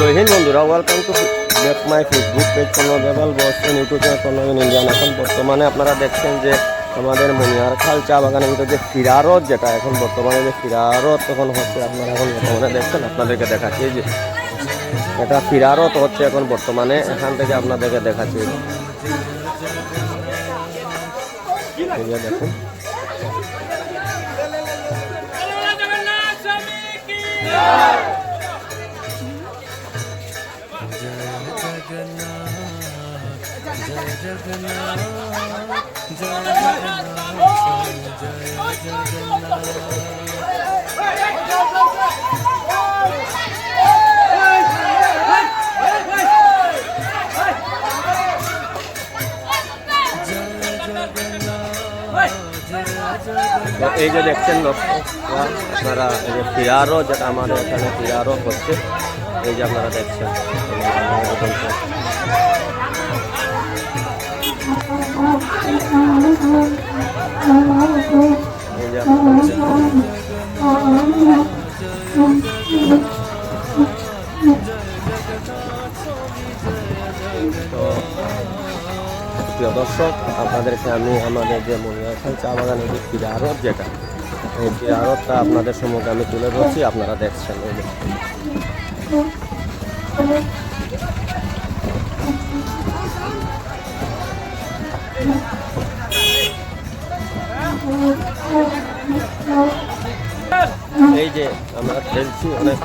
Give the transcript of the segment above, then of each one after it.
জয় হিন্দ বন্ধুরা welcome to back my Facebook page কর্ণদেবাল বস্টন YouTube channel কর্ণবেন ইন্ডিয়ান এখন বর্তমানে আপনারা দেখছেন যে আমাদের মনিয়ার খাল চা বাগানের ভিতরে যে ফিরারত যেটা এখন বর্তমানে যে ফিরারত এখন হচ্ছে আপনারা এখন বর্তমানে দেখছেন, আপনাদেরকে দেখাচ্ছি যে এটা ফিরারত হচ্ছে এখন বর্তমানে। এখান থেকে আপনাদেরকে দেখাচ্ছি। এই যে দেখুন তো এই যে দেখছেন দর্শকরা আপনারা এই যে ফিরারও যেটা আমাদের এখানে ফিরারও হচ্ছে এই যে আপনারা দেখছেন প্রিয় দর্শক আপনাদেরকে আমি আমাদের যে মনিয়াখাল চা বাগানের যে ফিরারত যেটা, এই ফিরারতটা আপনাদের সম্মুখে আমি তুলে ধরছি, আপনারা দেখছেন। এই যে। এই যে আমরা খেলছি অনেক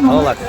ভালো লাগছে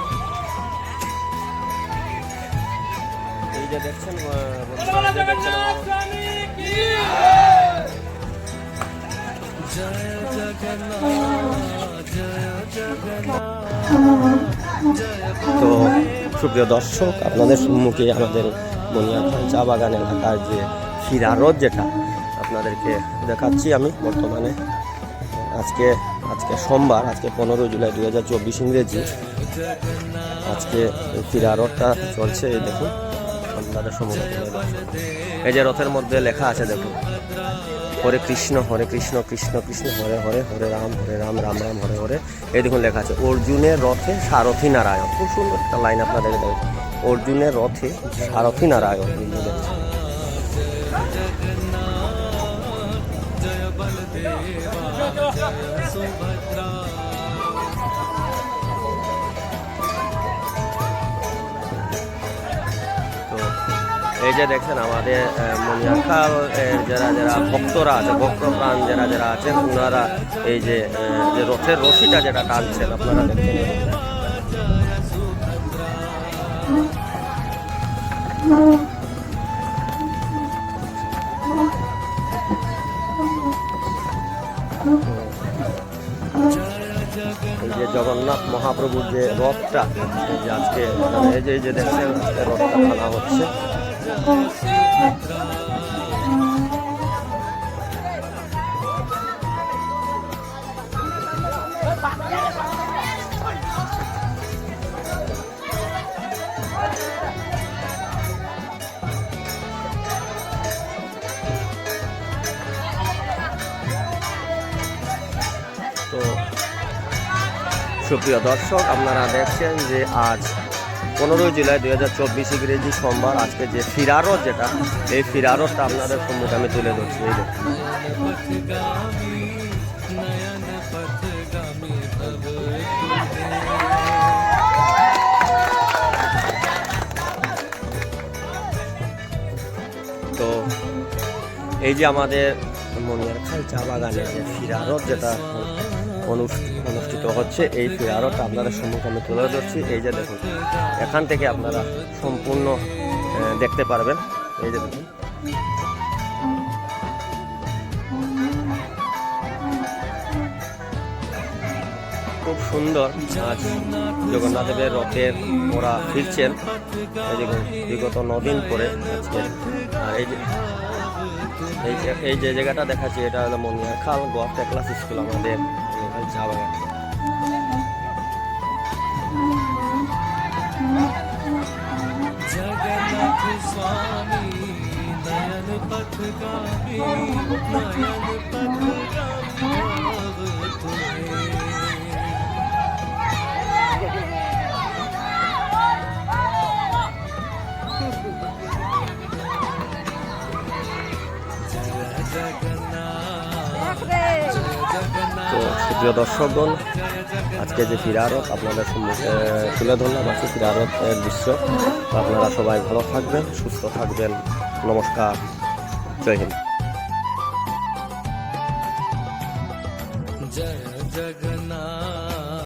যে দেখছেন তো সুপ্রিয় দর্শক আপনাদের সম্মুখে আমাদের মনিয়াখান চা বাগান এলাকার যে হীরারদ যেটা আপনাদেরকে দেখাচ্ছি আমি বর্তমানে। আজকে আজকে সোমবার আজকে পনেরোই জুলাই দু হাজার চব্বিশ ইংরেজি। আজকে হীরারদটা চলছে দেখুন। সম্মুখে এই যে রথের মধ্যে লেখা আছে দেখুন হরে কৃষ্ণ হরে কৃষ্ণ কৃষ্ণ কৃষ্ণ হরে হরে হরে রাম হরে রাম রাম রাম হরে হরে এই দেখুন লেখা আছে অর্জুনের রথে সারথী নারায়ণ খুব সুন্দর একটা লাইন আপনাদের দেখুন অর্জুনের রথে সারথী নারায়ণ। তো এই যে দেখছেন আমাদের মনিয়াখাল যারা যারা ভক্তরা আছে, ভক্ত প্রাণ যারা যারা আছেন ওনারা এই যে রথের রশিটা যেটা টানছেন, আপনারা দেখছেন যে জগন্নাথ মহাপ্রভুর যে রথটা যে আজকে এই যে দেখছেন, রথটা টানা হচ্ছে। সুপ্রিয় দর্শক আপনারা দেখছেন যে আজ পনেরোই জুলাই দুই হাজার চব্বিশ ইংরেজি সোমবার। আজকে যে ফিরারত যেটা, এই ফিরারতটা আপনাদের সম্মুখে আমি তুলে ধরছি, এই তো এই যে আমাদের মনিয়ার খাল চা বাগানের যে ফিরারত যেটা অনুষ্ঠিত হচ্ছে এই ফিরারত আপনাদের সম্মুখে আমি তুলে ধরছি। এই যে দেখুন, এখান থেকে আপনারা সম্পূর্ণ দেখতে পারবেন। এই যে দেখুন। খুব সুন্দর আজ জগন্নাথ দেবের রথের ওরা ফিরছেন। এই দেখুন, বিগত নদিন পরে আজকে আর এই যে এই যে এই যে জায়গাটা দেখাচ্ছি এটা হলো মনিয়া খাল গোয়া ক্লাস স্কুল আমাদের এই চা বাগান जगन्नाथ स्वामी नयन पथगामी नयन पथगामी भाव तुम्हें তো প্রিয় দর্শকগণ, আজকে যে ফিরারত আপনাদের সম্মুখে তুলে ধরলাম আজকে ফিরারতের দৃশ্য। আপনারা সবাই ভালো থাকবেন, সুস্থ থাকবেন। নমস্কার, জয় হিন্দ।